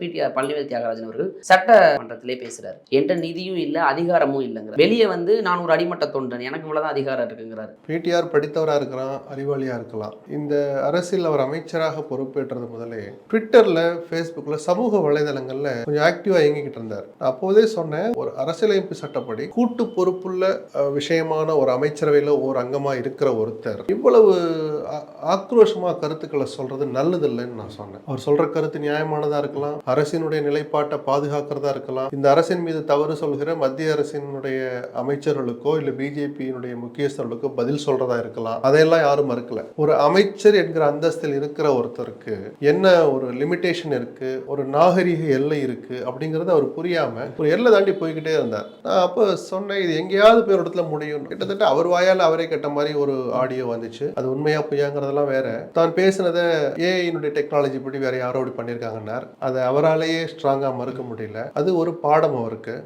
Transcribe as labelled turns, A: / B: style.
A: PTR Palanivel Thiagarajan அவர்கள் சட்டமன்றத்திலே பேசுறாரு. என்ற நிதியும் இல்லை அதிகாரமும் இல்லைங்கிற வெளியே வந்து நான் ஒரு அடிமட்ட தொண்டன் எனக்கு இவ்வளவுதான் அதிகாரம் இருக்குங்கிறாரு.
B: பிடிஆர் படித்தவராக இருக்கலாம் அறிவாளியாக இருக்கலாம். இந்த அரசியல் அவர் அமைச்சராக பொறுப்பேற்றது முதலே ட்விட்டரில் ஃபேஸ்புக்கில் சமூக வலைதளங்களில் கொஞ்சம் ஆக்டிவாக இயங்கிக்கிட்டு இருந்தார். அப்போதே சொன்னேன் ஒரு அரசியலமைப்பு சட்டப்படி கூட்டு பொறுப்புள்ள விஷயமான ஒரு அமைச்சரவையில் ஒரு அங்கமாக இருக்கிற ஒருத்தர் இவ்வளவு ஆக்ரோஷமா கருத்துக்களை சொல்றது நல்லதில்லைன்னு நான் சொன்னேன். அவர் சொல்ற கருத்து நியாயமானதா இருக்கலாம் அரசினுடைய நிலைப்பாட்டை பாதுகாக்கிறதா இருக்கலாம். இந்த அரசின் மீது தவறு சொல்கிற மத்திய அரசினுடைய அமைச்சர்களுக்கோ இல்ல பிஜேபியினுடைய முக்கியஸ்தர்களுக்கோ பதில் சொல்றதா இருக்கலாம். அதையெல்லாம் யாரும் மறுக்கல. ஒரு அமைச்சர் என்கிற அந்தஸ்தில் இருக்கிற ஒருத்தருக்கு என்ன ஒரு லிமிடேஷன் இருக்கு? ஒரு நாகரிக எல்லை இருக்கு? அப்படிங்கறது அவர் புரியாம ஒரு எல்லை தாண்டி போய்கிட்டே இருந்தார். நான் அப்போ சொன்னேன் இது எங்கேயாவது போய் ஒரு இடத்துல முடியும். கிட்டத்தட்ட அவர் வாயால் அவரே கேட்ட மாதிரி ஒரு ஆடியோ வந்துச்சு. அது உண்மையா பொய்யாங்கிறதெல்லாம் வேற. தான் பேசினதை ஏஐனுடைய டெக்னாலஜி படி வேற யாரோ அப்படி பண்ணியிருக்காங்கன்னார் அதை அவராலேயே ஸ்ட்ராங்காக மறுக்க முடியல. அது ஒரு பாடம் அவருக்கு.